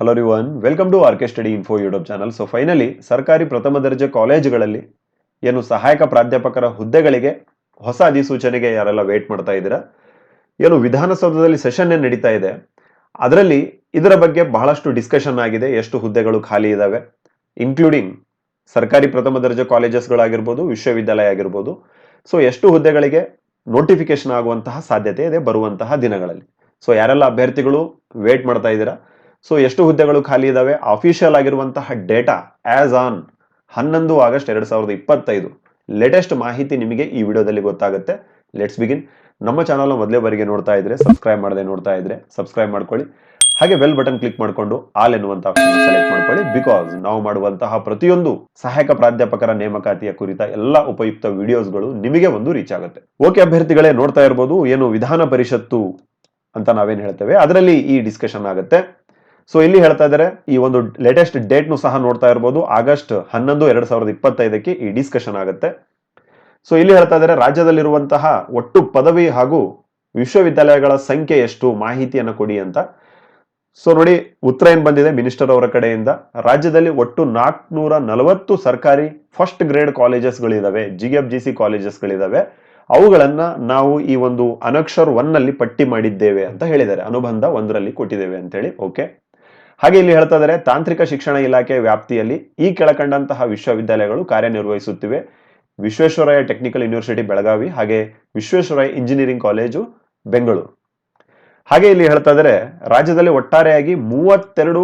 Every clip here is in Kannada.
Hello ರಿವನ್ welcome to R K study info YouTube channel so finally ಸರ್ಕಾರಿ ಪ್ರಥಮ ದರ್ಜೆ ಕಾಲೇಜುಗಳಲ್ಲಿ ಏನು ಸಹಾಯಕ ಪ್ರಾಧ್ಯಾಪಕರ ಹುದ್ದೆಗಳಿಗೆ ಹೊಸ ಅಧಿಸೂಚನೆಗೆ ಯಾರೆಲ್ಲ ವೇಟ್ ಮಾಡ್ತಾ ಇದ್ದೀರಾ? ಏನು ವಿಧಾನಸೌಧದಲ್ಲಿ ಸೆಷನ್ ಏನು ನಡೀತಾ ಇದೆ? ಅದರಲ್ಲಿ ಇದರ ಬಗ್ಗೆ ಬಹಳಷ್ಟು ಡಿಸ್ಕಷನ್ ಆಗಿದೆ. ಎಷ್ಟು ಹುದ್ದೆಗಳು ಖಾಲಿ ಇದ್ದಾವೆ ಇನ್ಕ್ಲೂಡಿಂಗ್ ಸರ್ಕಾರಿ ಪ್ರಥಮ ದರ್ಜೆ ಕಾಲೇಜಸ್ಗಳಾಗಿರ್ಬೋದು, ವಿಶ್ವವಿದ್ಯಾಲಯ ಆಗಿರ್ಬೋದು. ಸೊ ಎಷ್ಟು ಹುದ್ದೆಗಳಿಗೆ ನೋಟಿಫಿಕೇಶನ್ ಆಗುವಂತಹ ಸಾಧ್ಯತೆ ಇದೆ ಬರುವಂತಹ ದಿನಗಳಲ್ಲಿ? ಸೊ ಯಾರೆಲ್ಲ ಅಭ್ಯರ್ಥಿಗಳು ವೇಟ್ ಮಾಡ್ತಾ ಇದ್ದೀರಾ? ಸೊ ಎಷ್ಟು ಹುದ್ದೆಗಳು ಖಾಲಿ ಇದಾವೆ? ಅಫಿಷಿಯಲ್ ಆಗಿರುವಂತಹ ಡೇಟಾ ಆಸ್ ಆನ್ ಹನ್ನೊಂದು ಆಗಸ್ಟ್ ಎರಡು ಸಾವಿರದ ಇಪ್ಪತ್ತೈದು. ಲೇಟೆಸ್ಟ್ ಮಾಹಿತಿ ನಿಮಗೆ ಈ ವಿಡಿಯೋದಲ್ಲಿ ಗೊತ್ತಾಗುತ್ತೆ. ಲೆಟ್ಸ್ ಬಿಗಿನ್ ನಮ್ಮ ಚಾನಲ್ ಮೊದಲೇ ಬಾರಿಗೆ ನೋಡ್ತಾ ಇದ್ರೆ ಸಬ್ಸ್ಕ್ರೈಬ್ ಮಾಡದೆ ನೋಡ್ತಾ ಇದ್ರೆ ಸಬ್ಸ್ಕ್ರೈಬ್ ಮಾಡ್ಕೊಳ್ಳಿ. ಹಾಗೆ ಬೆಲ್ ಬಟನ್ ಕ್ಲಿಕ್ ಮಾಡಿಕೊಂಡು ಆಲ್ ಎನ್ನುವಂತ ಆಪ್ಷನ್ ಸೆಲೆಕ್ಟ್ ಮಾಡ್ಕೊಳ್ಳಿ. ಬಿಕಾಸ್ ನಾವು ಮಾಡುವಂತಹ ಪ್ರತಿಯೊಂದು ಸಹಾಯಕ ಪ್ರಾಧ್ಯಾಪಕರ ನೇಮಕಾತಿಯ ಕುರಿತ ಎಲ್ಲ ಉಪಯುಕ್ತ ವಿಡಿಯೋಸ್ಗಳು ನಿಮಗೆ ಒಂದು ರೀಚ್ ಆಗುತ್ತೆ. ಓಕೆ ಅಭ್ಯರ್ಥಿಗಳೇ, ನೋಡ್ತಾ ಇರ್ಬೋದು. ಏನು ವಿಧಾನ ಪರಿಷತ್ತು ಅಂತ ನಾವೇನ್ ಹೇಳ್ತೇವೆ? ಅದರಲ್ಲಿ ಈ ಡಿಸ್ಕಷನ್ ಆಗುತ್ತೆ. ಸೊ ಇಲ್ಲಿ ಹೇಳ್ತಾ ಇದ್ದಾರೆ, ಈ ಒಂದು ಲೇಟೆಸ್ಟ್ ಡೇಟ್ ನು ಸಹ ನೋಡ್ತಾ ಇರಬಹುದು ಆಗಸ್ಟ್ ಹನ್ನೊಂದು, ಎರಡ್ ಸಾವಿರದ ಇಪ್ಪತ್ತೈದಕ್ಕೆ ಈ ಡಿಸ್ಕಷನ್ ಆಗುತ್ತೆ. ಸೊ ಇಲ್ಲಿ ಹೇಳ್ತಾ ಇದ್ದಾರೆ, ರಾಜ್ಯದಲ್ಲಿರುವಂತಹ ಒಟ್ಟು ಪದವಿ ಹಾಗೂ ವಿಶ್ವವಿದ್ಯಾಲಯಗಳ ಸಂಖ್ಯೆ ಎಷ್ಟು, ಮಾಹಿತಿಯನ್ನು ಕೊಡಿ ಅಂತ. ಸೊ ನೋಡಿ ಉತ್ತರ ಏನ್ ಬಂದಿದೆ ಮಿನಿಸ್ಟರ್ ಅವರ ಕಡೆಯಿಂದ. ರಾಜ್ಯದಲ್ಲಿ ಒಟ್ಟು ನಾಲ್ಕುನೂರ ನಲವತ್ತು ಸರ್ಕಾರಿ ಫಸ್ಟ್ ಗ್ರೇಡ್ ಕಾಲೇಜಸ್ಗಳಿದಾವೆ ಜಿ ಎಫ್ ಜಿ ಸಿ ಕಾಲೇಜಸ್ಗಳಿದಾವೆ ಅವುಗಳನ್ನ ನಾವು ಈ ಒಂದು ಅನಕ್ಷರ್ ಒನ್ನಲ್ಲಿ ಪಟ್ಟಿ ಮಾಡಿದ್ದೇವೆ ಅಂತ ಹೇಳಿದ್ದಾರೆ. ಅನುಬಂಧ ಒಂದರಲ್ಲಿ ಕೊಟ್ಟಿದ್ದೇವೆ ಅಂತ ಹೇಳಿ ಓಕೆ ಹಾಗೆ ಇಲ್ಲಿ ಹೇಳ್ತಾ ಇದ್ದಾರೆ, ತಾಂತ್ರಿಕ ಶಿಕ್ಷಣ ಇಲಾಖೆ ವ್ಯಾಪ್ತಿಯಲ್ಲಿ ಈ ಕೆಳಕಂಡಂತಹ ವಿಶ್ವವಿದ್ಯಾಲಯಗಳು ಕಾರ್ಯನಿರ್ವಹಿಸುತ್ತಿವೆ. ವಿಶ್ವೇಶ್ವರಯ್ಯ ಟೆಕ್ನಿಕಲ್ ಯೂನಿವರ್ಸಿಟಿ ಬೆಳಗಾವಿ, ಹಾಗೆ ವಿಶ್ವೇಶ್ವರಯ್ಯ ಇಂಜಿನಿಯರಿಂಗ್ ಕಾಲೇಜು ಬೆಂಗಳೂರು. ಹಾಗೆ ಇಲ್ಲಿ ಹೇಳ್ತಾ ಇದ್ದಾರೆ, ರಾಜ್ಯದಲ್ಲಿ ಒಟ್ಟಾರೆಯಾಗಿ ಮೂವತ್ತೆರಡು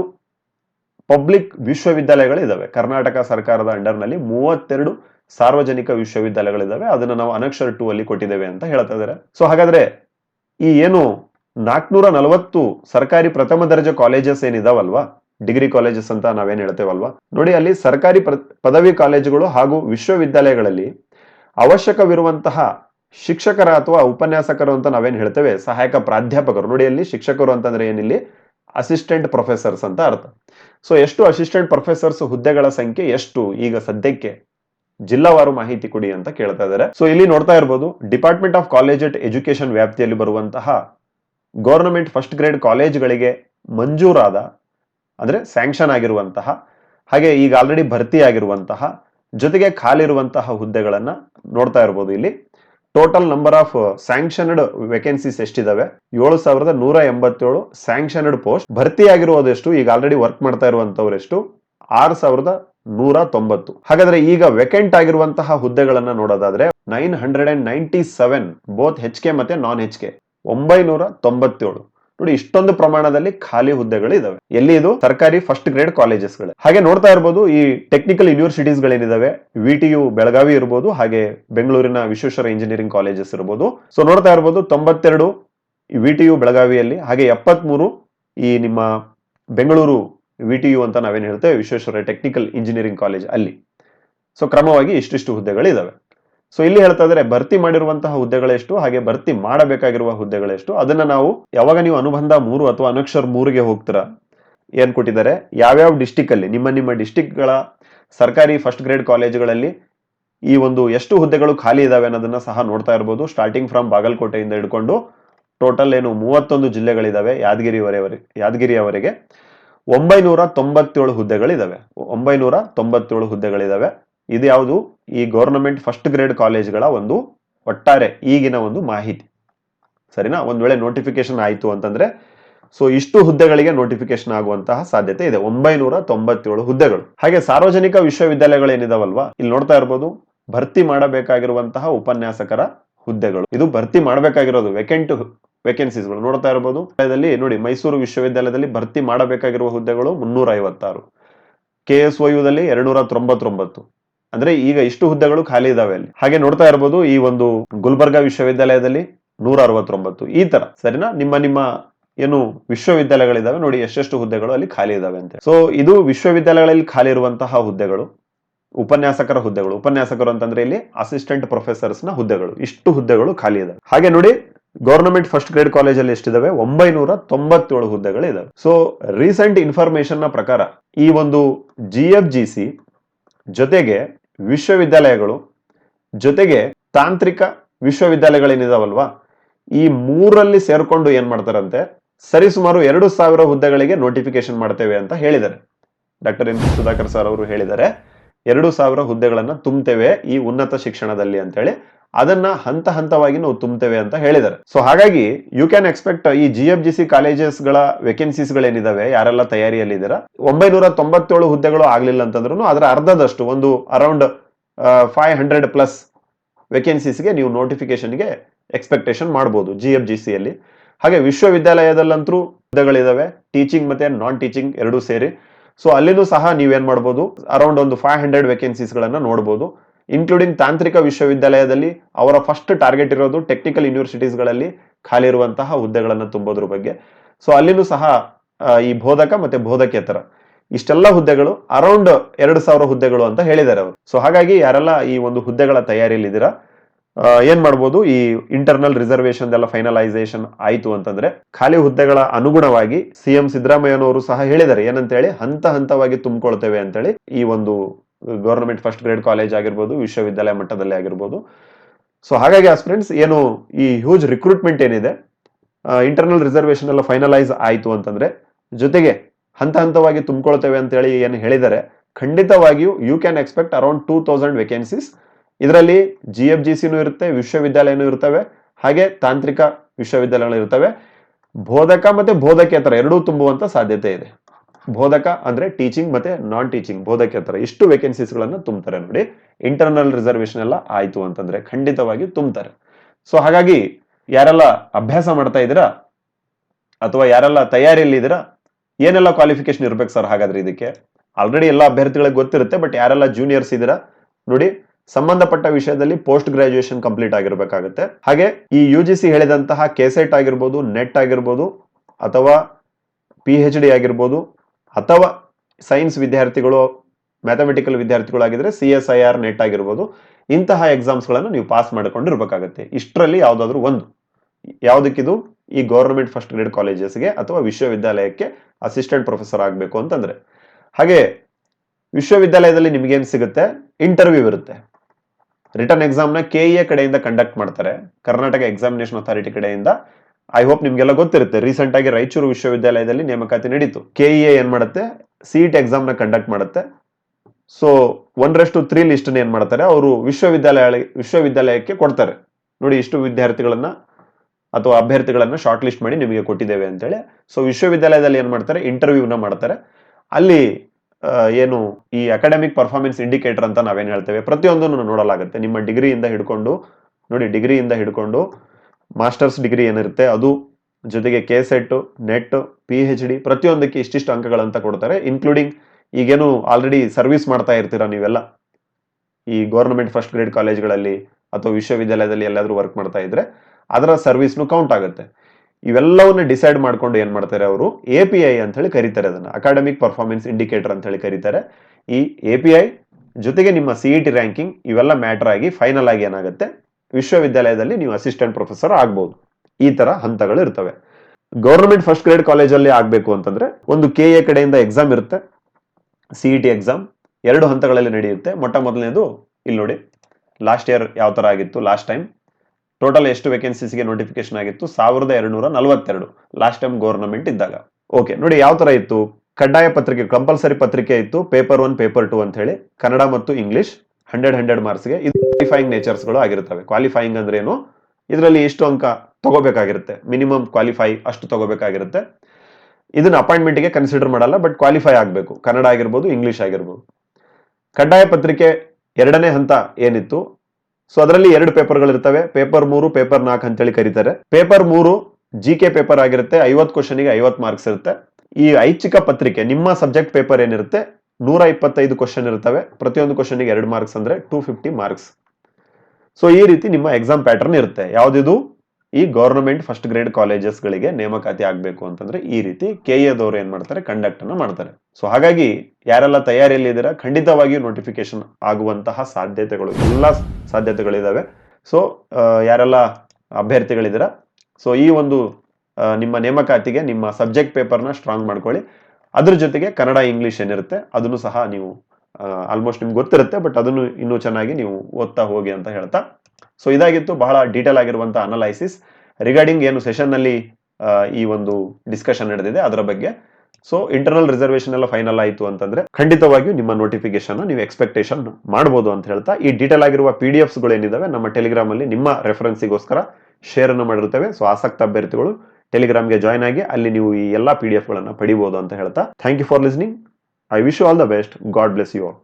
ಪಬ್ಲಿಕ್ ವಿಶ್ವವಿದ್ಯಾಲಯಗಳು ಇದಾವೆ ಕರ್ನಾಟಕ ಸರ್ಕಾರದ ಅಂಡರ್ನಲ್ಲಿ ಮೂವತ್ತೆರಡು ಸಾರ್ವಜನಿಕ ವಿಶ್ವವಿದ್ಯಾಲಯಗಳಿದ್ದಾವೆ ಅದನ್ನು ನಾವು ಅನಕ್ಷರ ಟೂ ಅಲ್ಲಿ ಕೊಟ್ಟಿದ್ದೇವೆ ಅಂತ ಹೇಳ್ತಾ ಇದ್ದಾರೆ. ಸೊ ಹಾಗಾದ್ರೆ ಈ ಏನು ನಾಲ್ಕನೂರ ನಲವತ್ತು ಸರ್ಕಾರಿ ಪ್ರಥಮ ದರ್ಜೆ ಕಾಲೇಜಸ್ ಏನಿದಾವಲ್ವಾ? ಡಿಗ್ರಿ ಕಾಲೇಜಸ್ ಅಂತ ನಾವೇನ್ ಹೇಳ್ತೇವಲ್ವಾ? ನೋಡಿ, ಅಲ್ಲಿ ಸರ್ಕಾರಿ ಪದವಿ ಕಾಲೇಜುಗಳು ಹಾಗೂ ವಿಶ್ವವಿದ್ಯಾಲಯಗಳಲ್ಲಿ ಅವಶ್ಯಕವಿರುವಂತಹ ಶಿಕ್ಷಕರ ಅಥವಾ ಉಪನ್ಯಾಸಕರು ಅಂತ ನಾವೇನ್ ಹೇಳ್ತೇವೆ? ಸಹಾಯಕ ಪ್ರಾಧ್ಯಾಪಕರು. ನೋಡಿ, ಅಲ್ಲಿ ಶಿಕ್ಷಕರು ಅಂತಂದ್ರೆ ಏನಿಲ್ಲಿ? ಅಸಿಸ್ಟೆಂಟ್ ಪ್ರೊಫೆಸರ್ಸ್ ಅಂತ ಅರ್ಥ. ಸೊ, ಎಷ್ಟು ಅಸಿಸ್ಟೆಂಟ್ ಪ್ರೊಫೆಸರ್ಸ್ ಹುದ್ದೆಗಳ ಸಂಖ್ಯೆ ಎಷ್ಟು? ಈಗ ಸದ್ಯಕ್ಕೆ ಜಿಲ್ಲಾವಾರು ಮಾಹಿತಿ ಕೊಡಿ ಅಂತ ಕೇಳ್ತಾ ಇದ್ದಾರೆ. ಸೊ, ಇಲ್ಲಿ ನೋಡ್ತಾ ಇರ್ಬೋದು, department of college at education ವ್ಯಾಪ್ತಿಯಲ್ಲಿ ಬರುವಂತಹ ಗವರ್ನಮೆಂಟ್ ಫಸ್ಟ್ ಗ್ರೇಡ್ ಕಾಲೇಜ್ಗಳಿಗೆ ಮಂಜೂರಾದ, ಅಂದ್ರೆ ಸ್ಯಾಂಕ್ಷನ್ ಆಗಿರುವಂತಹ, ಹಾಗೆ ಈಗ ಆಲ್ರೆಡಿ ಭರ್ತಿ ಆಗಿರುವಂತಹ, ಜೊತೆಗೆ ಖಾಲಿರುವಂತಹ ಹುದ್ದೆಗಳನ್ನು ನೋಡ್ತಾ ಇರ್ಬೋದು ಇಲ್ಲಿ. Total number of sanctioned vacancies ಎಷ್ಟಿದಾವೆ? ಏಳು ಸಾವಿರದ ನೂರ ಎಂಬತ್ತೇಳು ಸ್ಯಾಂಕ್ಷನ್ಡ್ ಪೋಸ್ಟ್ ಭರ್ತಿ ಆಗಿರುವುದೆಷ್ಟು? ಈಗ ಆಲ್ರೆಡಿ ವರ್ಕ್ ಮಾಡ್ತಾ ಇರುವಂತವರೆಷ್ಟು ಆರು ಸಾವಿರದ ನೂರ ತೊಂಬತ್ತು. ಹಾಗಾದ್ರೆ ಈಗ ವೆಕೆಂಟ್ ಆಗಿರುವಂತಹ ಹುದ್ದೆಗಳನ್ನ ನೋಡೋದಾದ್ರೆ nine hundred and ninety seven both H K ಮತ್ತೆ ನಾನ್ ಹೆಚ್ ಕೆ ಒಂಬೈನೂರ ತೊಂಬತ್ತೇಳು ನೋಡಿ, ಇಷ್ಟೊಂದು ಪ್ರಮಾಣದಲ್ಲಿ ಖಾಲಿ ಹುದ್ದೆಗಳು ಇದಾವೆ ಎಲ್ಲಿ ಇದು? ಸರ್ಕಾರಿ ಫಸ್ಟ್ ಗ್ರೇಡ್ ಕಾಲೇಜಸ್ಗಳು ಹಾಗೆ ನೋಡ್ತಾ ಇರ್ಬೋದು, ಈ ಟೆಕ್ನಿಕಲ್ ಯೂನಿವರ್ಸಿಟೀಸ್ ಗಳೇನಿದಾವೆ. ವಿ ಟಿ ಯು ಬೆಳಗಾವಿ ಇರ್ಬೋದು, ಹಾಗೆ ಬೆಂಗಳೂರಿನ ವಿಶ್ವೇಶ್ವರ ಇಂಜಿನಿಯರಿಂಗ್ ಕಾಲೇಜಸ್ ಇರ್ಬೋದು. ಸೊ ನೋಡ್ತಾ ಇರ್ಬೋದು, ತೊಂಬತ್ತೆರಡು ವಿ ಟಿ ಯು ಬೆಳಗಾವಿಯಲ್ಲಿ ಹಾಗೆ ಎಪ್ಪತ್ಮೂರು ಈ ನಿಮ್ಮ ಬೆಂಗಳೂರು ವಿ ಟಿ ಯು ಅಂತ ನಾವೇನು ಹೇಳ್ತೇವೆ? ವಿಶ್ವೇಶ್ವರ ಟೆಕ್ನಿಕಲ್ ಇಂಜಿನಿಯರಿಂಗ್ ಕಾಲೇಜ್ ಅಲ್ಲಿ. ಸೊ ಕ್ರಮವಾಗಿ ಇಷ್ಟಿಷ್ಟು ಹುದ್ದೆಗಳು ಇದಾವೆ ಸೊ ಇಲ್ಲಿ ಹೇಳ್ತಾ ಇದ್ದಾರೆ, ಭರ್ತಿ ಮಾಡಿರುವಂತಹ ಹುದ್ದೆಗಳೆಷ್ಟು ಹಾಗೆ ಭರ್ತಿ ಮಾಡಬೇಕಾಗಿರುವ ಹುದ್ದೆಗಳೆಷ್ಟು ಅದನ್ನ ನಾವು ಯಾವಾಗ ನೀವು ಅನುಬಂಧ ಮೂರು ಅಥವಾ ಅನಕ್ಷರ್ ಮೂರಿಗೆ ಹೋಗ್ತೀರಾ? ಏನ್ ಕೊಟ್ಟಿದ್ದಾರೆ? ಯಾವ್ಯಾವ ಡಿಸ್ಟಿಕ್ ಅಲ್ಲಿ, ನಿಮ್ಮ ನಿಮ್ಮ ಡಿಸ್ಟಿಕ್ಗಳ ಗಳ ಸರ್ಕಾರಿ ಫಸ್ಟ್ ಗ್ರೇಡ್ ಕಾಲೇಜುಗಳಲ್ಲಿ ಈ ಒಂದು ಎಷ್ಟು ಹುದ್ದೆಗಳು ಖಾಲಿ ಇದಾವೆ ಅನ್ನೋದನ್ನ ಸಹ ನೋಡ್ತಾ ಇರ್ಬೋದು. ಸ್ಟಾರ್ಟಿಂಗ್ ಫ್ರಮ್ ಬಾಗಲಕೋಟೆಯಿಂದ ಹಿಡ್ಕೊಂಡು ಟೋಟಲ್ ಏನು ಮೂವತ್ತೊಂದು ಜಿಲ್ಲೆಗಳಿದಾವೆ, ಯಾದಗಿರಿವರೆವರೆ, ಯಾದಗಿರಿಯವರೆಗೆ. ಒಂಬೈನೂರ ತೊಂಬತ್ತೇಳು ಹುದ್ದೆಗಳಿದಾವೆ. ಒಂಬೈನೂರ ತೊಂಬತ್ತೇಳು ಹುದ್ದೆಗಳಿದಾವೆ. ಇದು ಯಾವುದು? ಈ ಗೌರ್ನಮೆಂಟ್ ಫಸ್ಟ್ ಗ್ರೇಡ್ ಕಾಲೇಜ್ಗಳ ಒಂದು ಒಟ್ಟಾರೆ ಈಗಿನ ಒಂದು ಮಾಹಿತಿ. ಸರಿನಾ? ಒಂದು ವೇಳೆ ನೋಟಿಫಿಕೇಶನ್ ಆಯಿತು ಅಂತಂದ್ರೆ ಸೊ ಇಷ್ಟು ಹುದ್ದೆಗಳಿಗೆ ನೋಟಿಫಿಕೇಶನ್ ಆಗುವಂತಹ ಸಾಧ್ಯತೆ ಇದೆ. ಒಂಬೈನೂರ ತೊಂಬತ್ತೇಳು ಹುದ್ದೆಗಳು. ಹಾಗೆ ಸಾರ್ವಜನಿಕ ವಿಶ್ವವಿದ್ಯಾಲಯಗಳು ಏನಿದಾವಲ್ವಾ? ಇಲ್ಲಿ ನೋಡ್ತಾ ಇರ್ಬೋದು, ಭರ್ತಿ ಮಾಡಬೇಕಾಗಿರುವಂತಹ ಉಪನ್ಯಾಸಕರ ಹುದ್ದೆಗಳು. ಇದು ಭರ್ತಿ ಮಾಡಬೇಕಾಗಿರೋದು ವೆಕೆಂಟ್ ವೇಕೆನ್ಸೀಸ್ಗಳು ನೋಡ್ತಾ ಇರಬಹುದು ನೋಡಿ, ಮೈಸೂರು ವಿಶ್ವವಿದ್ಯಾಲಯದಲ್ಲಿ ಭರ್ತಿ ಮಾಡಬೇಕಾಗಿರುವ ಹುದ್ದೆಗಳು ಮುನ್ನೂರ ಐವತ್ತಾರು ಕೆ ಎಸ್ ದಲ್ಲಿ ಎರಡ್ನೂರ ತೊಂಬತ್ತೊಂಬತ್ತು. ಅಂದ್ರೆ ಈಗ ಇಷ್ಟು ಹುದ್ದೆಗಳು ಖಾಲಿ ಇದಾವೆ ಅಲ್ಲಿ. ಹಾಗೆ ನೋಡ್ತಾ ಇರಬಹುದು ಈ ಒಂದು ಗುಲ್ಬರ್ಗಾ ವಿಶ್ವವಿದ್ಯಾಲಯದಲ್ಲಿ ನೂರ ಅರವತ್ತೊಂಬತ್ತು ಈ ತರ. ಸರಿನಾ? ನಿಮ್ಮ ನಿಮ್ಮ ಏನು ವಿಶ್ವವಿದ್ಯಾಲಯಗಳಿದಾವೆ ನೋಡಿ ಎಷ್ಟೆಷ್ಟು ಹುದ್ದೆಗಳು ಅಲ್ಲಿ ಖಾಲಿ ಇದಾವೆ ಅಂತ. ಸೊ ಇದು ವಿಶ್ವವಿದ್ಯಾಲಯಗಳಲ್ಲಿ ಖಾಲಿ ಇರುವಂತಹ ಹುದ್ದೆಗಳು, ಉಪನ್ಯಾಸಕರ ಹುದ್ದೆಗಳು. ಉಪನ್ಯಾಸಕರು ಅಂತಂದ್ರೆ ಇಲ್ಲಿ ಅಸಿಸ್ಟೆಂಟ್ ಪ್ರೊಫೆಸರ್ಸ್ನ ಹುದ್ದೆಗಳು. ಇಷ್ಟು ಹುದ್ದೆಗಳು ಖಾಲಿ ಇದಾವೆ. ಹಾಗೆ ನೋಡಿ ಗವರ್ನಮೆಂಟ್ ಫಸ್ಟ್ ಗ್ರೇಡ್ ಕಾಲೇಜಲ್ಲಿ ಎಷ್ಟಿದಾವೆ? ಒಂಬೈನೂರ ತೊಂಬತ್ತೇಳು ಹುದ್ದೆಗಳು ಇದಾವೆ. ಸೊ ರೀಸೆಂಟ್ ಇನ್ಫಾರ್ಮೇಶನ್ನ ಪ್ರಕಾರ ಈ ಒಂದು ಜಿ ಎಫ್ ಜಿ ಸಿ ಜೊತೆಗೆ ವಿಶ್ವವಿದ್ಯಾಲಯಗಳು ಜೊತೆಗೆ ತಾಂತ್ರಿಕ ವಿಶ್ವವಿದ್ಯಾಲಯಗಳೇನಿದಾವಲ್ವಾ? ಈ ಮೂರಲ್ಲಿ ಸೇರ್ಕೊಂಡು ಏನ್ ಮಾಡ್ತಾರಂತೆ? ಸರಿಸುಮಾರು ಎರಡು ಸಾವಿರ ಹುದ್ದೆಗಳಿಗೆ ನೋಟಿಫಿಕೇಶನ್ ಮಾಡ್ತೇವೆ ಅಂತ ಹೇಳಿದ್ದಾರೆ. ಡಾಕ್ಟರ್ ಎಂ ಸುಧಾಕರ್ ಸರ್ ಅವರು ಹೇಳಿದ್ದಾರೆ, ಎರಡು ಸಾವಿರ ಹುದ್ದೆಗಳನ್ನ ತುಂಬುತ್ತೇವೆ ಈ ಉನ್ನತ ಶಿಕ್ಷಣದಲ್ಲಿ ಅಂತ ಹೇಳಿ ಅದನ್ನ ಹಂತ ಹಂತವಾಗಿ ನಾವು ತುಂಬುತ್ತೇವೆ ಅಂತ ಹೇಳಿದ್ದಾರೆ. ಸೊ ಹಾಗಾಗಿ ಯು ಕ್ಯಾನ್ ಎಕ್ಸ್ಪೆಕ್ಟ್ ಈ ಜಿ ಎಫ್ ಜಿ ಸಿ ಕಾಲೇಜಸ್ಗಳ ವೇಕೆನ್ಸೀಸ್ ಗಳೇನಿದಾವೆ, ಯಾರೆಲ್ಲ ತಯಾರಿಯಲ್ಲಿ ಇದ್ದೀರಾ ಒಂಬೈನೂರ ತೊಂಬತ್ತೇಳು ಹುದ್ದೆಗಳು ಆಗ್ಲಿಲ್ಲ ಅಂತಂದ್ರೂ ಅದರ ಅರ್ಧದಷ್ಟು, ಒಂದು ಅರೌಂಡ್ ಫೈವ್ ಹಂಡ್ರೆಡ್ ಪ್ಲಸ್ ವೇಕೆನ್ಸೀಸ್ಗೆ ನೀವು ನೋಟಿಫಿಕೇಶನ್ಗೆ ಎಕ್ಸ್ಪೆಕ್ಟೇಷನ್ ಮಾಡ್ಬೋದು ಜಿ ಎಫ್ ಜಿ ಸಿಯಲ್ಲಿ ಹಾಗೆ ವಿಶ್ವವಿದ್ಯಾಲಯದಲ್ಲಂತೂ ಹುದ್ದೆಗಳಿದಾವೆ ಟೀಚಿಂಗ್ ಮತ್ತೆ ನಾನ್ ಟೀಚಿಂಗ್ ಎರಡೂ ಸೇರಿ. ಸೊ ಅಲ್ಲಿನೂ ಸಹ ನೀವೇನ್ ಮಾಡ್ಬೋದು? ಅರೌಂಡ್ ಒಂದು ಫೈವ್ ಹಂಡ್ರೆಡ್ ವೇಕೆನ್ಸೀಸ್ ಗಳನ್ನ ನೋಡ್ಬೋದು. ಇನ್ಕ್ಲೂಡಿಂಗ್ ತಾಂತ್ರಿಕ ವಿಶ್ವವಿದ್ಯಾಲಯದಲ್ಲಿ ಅವರ ಫಸ್ಟ್ ಟಾರ್ಗೆಟ್ ಇರೋದು ಟೆಕ್ನಿಕಲ್ ಯೂನಿವರ್ಸಿಟೀಸ್ಗಳಲ್ಲಿ ಖಾಲಿ ಇರುವಂತಹ ಹುದ್ದೆಗಳನ್ನು ತುಂಬೋದ್ರ ಬಗ್ಗೆ. ಸೊ ಅಲ್ಲಿನೂ ಸಹ ಈ ಬೋಧಕ ಮತ್ತೆ ಬೋಧಕೇತರ. ಇಷ್ಟೆಲ್ಲ ಹುದ್ದೆಗಳು ಅರೌಂಡ್ ಎರಡು ಸಾವಿರ ಹುದ್ದೆಗಳು ಅಂತ ಹೇಳಿದ್ದಾರೆ ಅವರು. ಸೊ ಹಾಗಾಗಿ ಯಾರೆಲ್ಲ ಈ ಒಂದು ಹುದ್ದೆಗಳ ತಯಾರಿಯಲ್ಲಿ ಇದ್ದೀರಾ ಏನ್ ಮಾಡ್ಬೋದು? ಈ ಇಂಟರ್ನಲ್ ರಿಸರ್ವೇಶನ್ ಎಲ್ಲ ಫೈನಲೈಸೇಷನ್ ಆಯ್ತು ಅಂತಂದ್ರೆ ಖಾಲಿ ಹುದ್ದೆಗಳ ಅನುಗುಣವಾಗಿ ಸಿಎಂ ಸಿದ್ದರಾಮಯ್ಯನವರು ಸಹ ಹೇಳಿದ್ದಾರೆ. ಏನಂತ ಹೇಳಿ ಹಂತ ಹಂತವಾಗಿ ತುಂಬಿಕೊಳ್ತೇವೆ ಅಂತೇಳಿ ಈ ಒಂದು ಗವರ್ನಮೆಂಟ್ ಫಸ್ಟ್ ಗ್ರೇಡ್ ಕಾಲೇಜ್ ಆಗಿರ್ಬೋದು, ವಿಶ್ವವಿದ್ಯಾಲಯ ಮಟ್ಟದಲ್ಲಿ ಆಗಿರ್ಬೋದು. ಸೊ ಹಾಗಾಗಿ ಫ್ರೆಂಡ್ಸ್ ಏನು ಈ ಹ್ಯೂಜ್ ರಿಕ್ರೂಟ್ಮೆಂಟ್ ಏನಿದೆ ಇಂಟರ್ನಲ್ ರಿಸರ್ವೇಶನ್ ಎಲ್ಲ ಫೈನಲೈಸ್ ಆಯಿತು ಅಂತಂದ್ರೆ, ಜೊತೆಗೆ ಹಂತ ಹಂತವಾಗಿ ತುಂಬಿಕೊಳ್ತೇವೆ ಅಂತ ಹೇಳಿ ಏನು ಹೇಳಿದರೆ, ಖಂಡಿತವಾಗಿಯೂ you can expect around two thousand vacancies ಇದರಲ್ಲಿ ಜಿ ಎಫ್ ಜಿ ಸಿನೂ ಇರುತ್ತೆ, ವಿಶ್ವವಿದ್ಯಾಲಯನೂ ಇರ್ತವೆ, ಹಾಗೆ ತಾಂತ್ರಿಕ ವಿಶ್ವವಿದ್ಯಾಲಯಗಳು ಇರ್ತವೆ. ಬೋಧಕ ಮತ್ತೆ ಬೋಧಕೇತರ ಎರಡೂ ತುಂಬುವಂತ ಸಾಧ್ಯತೆ ಇದೆ. ಬೋಧಕ ಅಂದ್ರೆ ಟೀಚಿಂಗ್ ಮತ್ತೆ ನಾನ್ ಟೀಚಿಂಗ್ ಬೋಧಕೇತರ ಇಷ್ಟು ವೇಕೆನ್ಸೀಸ್ ಗಳನ್ನ ತುಂಬ್ತಾರೆ ನೋಡಿ. ಇಂಟರ್ನಲ್ ರಿಸರ್ವೇಶನ್ ಎಲ್ಲ ಆಯ್ತು ಅಂತಂದ್ರೆ ಖಂಡಿತವಾಗಿ ತುಂಬ್ತಾರೆ. ಸೊ ಹಾಗಾಗಿ ಯಾರೆಲ್ಲ ಅಭ್ಯಾಸ ಮಾಡ್ತಾ ಇದ್ದೀರಾ? ಅಥವಾ ಯಾರೆಲ್ಲ ತಯಾರಿಯಲ್ಲಿ ಇದ್ದೀರಾ? ಏನೆಲ್ಲ ಕ್ವಾಲಿಫಿಕೇಶನ್ ಇರ್ಬೇಕು ಸರ್ ಹಾಗಾದ್ರೆ ಇದಕ್ಕೆ? ಆಲ್ರೆಡಿ ಎಲ್ಲ ಅಭ್ಯರ್ಥಿಗಳಿಗೆ ಗೊತ್ತಿರುತ್ತೆ ಬಟ್ ಯಾರೆಲ್ಲ ಜೂನಿಯರ್ಸ್ ಇದ್ದೀರಾ? ನೋಡಿ, ಸಂಬಂಧಪಟ್ಟ ವಿಷಯದಲ್ಲಿ ಪೋಸ್ಟ್ ಗ್ರಾಜುಯೇಷನ್ ಕಂಪ್ಲೀಟ್ ಆಗಿರ್ಬೇಕಾಗುತ್ತೆ. ಹಾಗೆ ಈ ಯು ಜಿ ಸಿ ಹೇಳಿದಂತಹ ಕೆಸೆಟ್ ಆಗಿರ್ಬೋದು ನೆಟ್ ಆಗಿರ್ಬೋದು, ಅಥವಾ ಪಿ ಎಚ್ ಡಿ ಆಗಿರ್ಬೋದು ಅಥವಾ ಸೈನ್ಸ್ ವಿದ್ಯಾರ್ಥಿಗಳು, mathematical ವಿದ್ಯಾರ್ಥಿಗಳಾಗಿದ್ರೆ C S I R NET ಆಗಿರ್ಬೋದು. ಇಂತಹ ಎಕ್ಸಾಮ್ಸ್ಗಳನ್ನು ನೀವು ಪಾಸ್ ಮಾಡಿಕೊಂಡಿರ್ಬೇಕಾಗುತ್ತೆ. ಇಷ್ಟರಲ್ಲಿ ಯಾವುದಾದ್ರೂ ಒಂದು. ಯಾವುದಕ್ಕಿದು? ಈ ಗೌರ್ಮೆಂಟ್ ಫಸ್ಟ್ ಗ್ರೇಡ್ ಕಾಲೇಜಸ್ಗೆ ಅಥವಾ ವಿಶ್ವವಿದ್ಯಾಲಯಕ್ಕೆ ಅಸಿಸ್ಟೆಂಟ್ ಪ್ರೊಫೆಸರ್ ಆಗಬೇಕು ಅಂತಂದ್ರೆ. ಹಾಗೆ ವಿಶ್ವವಿದ್ಯಾಲಯದಲ್ಲಿ ನಿಮಗೇನು ಸಿಗುತ್ತೆ? ಇಂಟರ್ವ್ಯೂ ಇರುತ್ತೆ. ರಿಟರ್ನ್ ಎಕ್ಸಾಮ್ನ ಕೆ ಎ ಕಡೆಯಿಂದ ಕಂಡಕ್ಟ್ ಮಾಡ್ತಾರೆ. ಕರ್ನಾಟಕ ಎಕ್ಸಾಮಿನೇಷನ್ ಅಥಾರಿಟಿ ಕಡೆಯಿಂದ ಐ ಹೋಪ್ ನಿಮ್ಗೆಲ್ಲ ಗೊತ್ತಿರುತ್ತೆ ರೀಸೆಂಟ್ ಆಗಿ ರಾಯಚೂರು ವಿಶ್ವವಿದ್ಯಾಲಯದಲ್ಲಿ ನೇಮಕಾತಿ ನಡೀತು. ಕೆ ಎ ಏನ್ ಮಾಡುತ್ತೆ? ಸಿಇಟಿ ಎಕ್ಸಾಮ್ನ ಕಂಡಕ್ಟ್ ಮಾಡುತ್ತೆ. ಸೊ ಒಂದರಷ್ಟು ತ್ರೀ ಲಿಸ್ಟ್ ಏನ್ ಮಾಡ್ತಾರೆ? ಅವರು ವಿಶ್ವವಿದ್ಯಾಲಯ, ವಿಶ್ವವಿದ್ಯಾಲಯಕ್ಕೆ ಕೊಡ್ತಾರೆ. ನೋಡಿ, ಇಷ್ಟು ವಿದ್ಯಾರ್ಥಿಗಳನ್ನ ಅಥವಾ ಅಭ್ಯರ್ಥಿಗಳನ್ನ ಶಾರ್ಟ್ ಲಿಸ್ಟ್ ಮಾಡಿ ನಿಮಗೆ ಕೊಟ್ಟಿದ್ದೇವೆ ಅಂತೇಳಿ. ಸೊ ವಿಶ್ವವಿದ್ಯಾಲಯದಲ್ಲಿ ಏನ್ ಮಾಡ್ತಾರೆ? ಇಂಟರ್ವ್ಯೂನ ಮಾಡ್ತಾರೆ. ಅಲ್ಲಿ ಏನು ಈ ಅಕಾಡೆಮಿಕ್ ಪರ್ಫಾರ್ಮೆನ್ಸ್ ಇಂಡಿಕೇಟರ್ ಅಂತ ನಾವೇನ್ ಹೇಳ್ತೇವೆ? ಪ್ರತಿಯೊಂದನ್ನು ನೋಡಲಾಗುತ್ತೆ. ನಿಮ್ಮ ಡಿಗ್ರಿಯಿಂದ ಹಿಡ್ಕೊಂಡು, ನೋಡಿ ಡಿಗ್ರಿಯಿಂದ ಹಿಡ್ಕೊಂಡು ಮಾಸ್ಟರ್ಸ್ ಡಿಗ್ರಿ ಏನಿರುತ್ತೆ, ಅದು ಜೊತೆಗೆ K SET, NET P H D ಪ್ರತಿಯೊಂದಕ್ಕೆ ಇಷ್ಟಿಷ್ಟು ಅಂಕಗಳಂತ ಕೊಡ್ತಾರೆ ಇನ್ಕ್ಲೂಡಿಂಗ್ ಈಗೇನು ಆಲ್ರೆಡಿ ಸರ್ವಿಸ್ ಮಾಡ್ತಾ ಇರ್ತೀರಾ ನೀವೆಲ್ಲ? ಈ ಗೌರ್ಮೆಂಟ್ ಫಸ್ಟ್ ಗ್ರೇಡ್ ಕಾಲೇಜ್ಗಳಲ್ಲಿ ಅಥವಾ ವಿಶ್ವವಿದ್ಯಾಲಯದಲ್ಲಿ ಎಲ್ಲಾದರೂ ವರ್ಕ್ ಮಾಡ್ತಾ ಇದ್ರೆ, ಅದರ ಸರ್ವಿಸ್ನು ಕೌಂಟ್ ಆಗುತ್ತೆ. ಇವೆಲ್ಲವನ್ನ ಡಿಸೈಡ್ ಮಾಡ್ಕೊಂಡು ಏನು ಮಾಡ್ತಾರೆ ಅವರು? ಎ ಪಿ ಐ ಅಂತ ಹೇಳಿ ಕರೀತಾರೆ ಅದನ್ನ ಅಕಾಡೆಮಿಕ್ ಪರ್ಫಾರ್ಮೆನ್ಸ್ ಇಂಡಿಕೇಟರ್ ಅಂತ ಹೇಳಿ ಕರೀತಾರೆ. ಈ ಎ ಪಿ ಐ ಜೊತೆಗೆ ನಿಮ್ಮ ಸಿ ಇ ಟಿ ರ್ಯಾಂಕಿಂಗ್ ಇವೆಲ್ಲ ಮ್ಯಾಟರ್ ಆಗಿ ಫೈನಲ್ ಆಗಿ ಏನಾಗುತ್ತೆ? ವಿಶ್ವವಿದ್ಯಾಲಯದಲ್ಲಿ ನೀವು ಅಸಿಸ್ಟೆಂಟ್ ಪ್ರೊಫೆಸರ್ ಆಗ್ಬೋದು. ಈ ತರ ಹಂತಗಳು ಇರ್ತವೆ. ಗೌರ್ಮೆಂಟ್ ಫಸ್ಟ್ ಗ್ರೇಡ್ ಕಾಲೇಜಲ್ಲಿ ಆಗ್ಬೇಕು ಅಂತಂದ್ರೆ ಒಂದು ಕೆ ಎ ಕಡೆಯಿಂದ ಎಕ್ಸಾಮ್ ಇರುತ್ತೆ. ಸಿಇಟಿ ಎಕ್ಸಾಮ್ ಎರಡು ಹಂತಗಳಲ್ಲಿ ನಡೆಯುತ್ತೆ. ಮೊಟ್ಟ ಮೊದಲನೇದು ಇಲ್ಲಿ ನೋಡಿ ಲಾಸ್ಟ್ ಇಯರ್ ಯಾವ ತರ ಆಗಿತ್ತು? ಲಾಸ್ಟ್ ಟೈಮ್ ಟೋಟಲ್ ಎಷ್ಟು ವೇಕೆನ್ಸೀಸ್ಗೆ ನೋಟಿಫಿಕೇಶನ್ ಆಗಿತ್ತು? ಸಾವಿರದ ಎರಡುನೂರ ನಲವತ್ತೆರಡು. ಲಾಸ್ಟ್ ಟೈಮ್ ಗೌರ್ನಮೆಂಟ್ ಇದ್ದಾಗ. ಓಕೆ ನೋಡಿ ಯಾವ ತರ ಇತ್ತು? ಕಡ್ಡಾಯ ಪತ್ರಿಕೆ ಕಂಪಲ್ಸರಿ ಪತ್ರಿಕೆ ಇತ್ತು. ಪೇಪರ್ ಒನ್ ಪೇಪರ್ ಟು ಅಂತ ಹೇಳಿ ಕನ್ನಡ ಮತ್ತು ಇಂಗ್ಲಿಷ್ ಹಂಡ್ರೆಡ್ ಹಂಡ್ರೆಡ್ ಮಾರ್ಕ್ಸ್ಗೆ ಇದು ಕ್ವಾಲಿಫೈಯಿಂಗ್ ನೇಚರ್ಸ್ಗಳು ಆಗಿರ್ತವೆ ಕ್ವಾಲಿಫೈಯಿಂಗ್ ಅಂದ್ರೆ ಏನು ಇದರಲ್ಲಿ ಎಷ್ಟು ಅಂಕ ತಗೋಬೇಕಾಗಿರುತ್ತೆ. ಮಿನಿಮಮ್ ಕ್ವಾಲಿಫೈ ಅಷ್ಟು ತಗೋಬೇಕಾಗಿರುತ್ತೆ. ಇದನ್ನ ಅಪಾಯಿಂಟ್ಮೆಂಟ್ಗೆ ಕನ್ಸಿಡರ್ ಮಾಡಲ್ಲ ಬಟ್ ಕ್ವಾಲಿಫೈ ಆಗಬೇಕು. ಕನ್ನಡ ಆಗಿರ್ಬೋದು ಇಂಗ್ಲಿಷ್ ಆಗಿರ್ಬೋದು. ಕಡ್ಡಾಯ ಪತ್ರಿಕೆ ಎರಡನೇ ಹಂತ ಏನಿತ್ತು? ಸೊ ಅದರಲ್ಲಿ ಎರಡು ಪೇಪರ್ಗಳು ಇರ್ತವೆ. ಪೇಪರ್ ಮೂರು ಪೇಪರ್ ನಾಲ್ಕು ಅಂತೇಳಿ ಕರೀತಾರೆ. ಪೇಪರ್ ಮೂರು ಜಿ ಕೆ ಪೇಪರ್ ಆಗಿರುತ್ತೆ. ಐವತ್ತು ಕ್ವಶನಿಗೆ ಐವತ್ತು ಮಾರ್ಕ್ಸ್ ಇರುತ್ತೆ. ಈ ಐಚ್ಛಿಕ ಪತ್ರಿಕೆ, ನಿಮ್ಮ ಸಬ್ಜೆಕ್ಟ್ ಪೇಪರ್ ಏನಿರುತ್ತೆ? ನೂರ ಇಪ್ಪತ್ತೈದು ಕ್ವಶನ್ ಇರ್ತವೆ ಪ್ರತಿಯೊಂದು ಕ್ವಶನ್ಗೆ ಎರಡು ಮಾರ್ಕ್ಸ್ ಅಂದ್ರೆ ಟೂ ಫಿಫ್ಟಿ ಮಾರ್ಕ್ಸ್ ಸೊ ಈ ರೀತಿ ನಿಮ್ಮ ಎಕ್ಸಾಮ್ ಪ್ಯಾಟರ್ನ್ ಇರುತ್ತೆ. ಯಾವುದಿದು? ಈ ಗೌರ್ನಮೆಂಟ್ ಫಸ್ಟ್ ಗ್ರೇಡ್ ಕಾಲೇಜಸ್ ಗಳಿಗೆ ನೇಮಕಾತಿ ಆಗಬೇಕು ಅಂತಂದ್ರೆ ಈ ರೀತಿ ಕೆ ಎದವರು ಏನು ಮಾಡ್ತಾರೆ? ಕಂಡಕ್ಟ್ ಅನ್ನ ಮಾಡ್ತಾರೆ. ಸೊ ಹಾಗಾಗಿ ಯಾರೆಲ್ಲ ತಯಾರಿಯಲ್ಲಿ ಇದ್ದೀರಾ? ಖಂಡಿತವಾಗಿಯೂ ನೋಟಿಫಿಕೇಶನ್ ಆಗುವಂತಹ ಸಾಧ್ಯತೆಗಳು, ಎಲ್ಲ ಸಾಧ್ಯತೆಗಳಿದಾವೆ. ಸೊ ಯಾರೆಲ್ಲ ಅಭ್ಯರ್ಥಿಗಳಿದ್ದೀರಾ? ಸೊ ಈ ಒಂದು ನಿಮ್ಮ ನೇಮಕಾತಿಗೆ ನಿಮ್ಮ ಸಬ್ಜೆಕ್ಟ್ ಪೇಪರ್ನ ಸ್ಟ್ರಾಂಗ್ ಮಾಡ್ಕೊಳ್ಳಿ. ಅದ್ರ ಜೊತೆಗೆ ಕನ್ನಡ, ಇಂಗ್ಲಿಷ್ ಏನಿರುತ್ತೆ, ಅದನ್ನು ಸಹ ನೀವು ಆಲ್ಮೋಸ್ಟ್ ನಿಮ್ಗೆ ಗೊತ್ತಿರುತ್ತೆ ಬಟ್ ಅದನ್ನು ಇನ್ನೂ ಚೆನ್ನಾಗಿ ನೀವು ಓದ್ತಾ ಹೋಗಿ ಅಂತ ಹೇಳ್ತಾ. ಸೊ ಇದಾಗಿತ್ತು ಬಹಳ ಡೀಟೇಲ್ ಆಗಿರುವಂತಹ ಅನಲೈಸಿಸ್ ರಿಗಾರ್ಡಿಂಗ್ ಏನು ಸೆಷನ್ನಲ್ಲಿ ಈ ಒಂದು ಡಿಸ್ಕಷನ್ ನಡೆದಿದೆ, ಅದರ ಬಗ್ಗೆ. ಸೊ ಇಂಟರ್ನಲ್ ರಿಸರ್ವೇಶನ್ ಎಲ್ಲ ಫೈನಲ್ ಆಯಿತು ಅಂತಂದ್ರೆ, ಖಂಡಿತವಾಗಿಯೂ ನಿಮ್ಮ ನೋಟಿಫಿಕೇಶನ್ ನೀವು ಎಕ್ಸ್ಪೆಕ್ಟೇಷನ್ ಮಾಡಬಹುದು ಅಂತ ಹೇಳ್ತಾ. ಈ ಡೀಟೇಲ್ ಆಗಿರುವ ಪಿ ಡಿ ಎಫ್ಸ್ಗಳು ಏನಿದಾವೆ ನಮ್ಮ ಟೆಲಿಗ್ರಾಮ್ ಅಲ್ಲಿ ನಿಮ್ಮ ರೆಫರೆನ್ಸಿಗೋಸ್ಕರ ಶೇರ್ ಅನ್ನು ಮಾಡಿರ್ತೇವೆ ಸೊ ಆಸಕ್ತ ಅಭ್ಯರ್ಥಿಗಳು ಟೆಲಿಗ್ರಾಮ್ಗೆ ಜಾಯ್ನ್ ಆಗಿ ಅಲ್ಲಿ ನೀವು ಈ ಎಲ್ಲಾ ಪಿ ಡಿ ಎಫ್ಗಳನ್ನು ಪಡಿಬೋದು ಅಂತ ಹೇಳ್ತಾ thank you for listening I wish you all the best God bless you all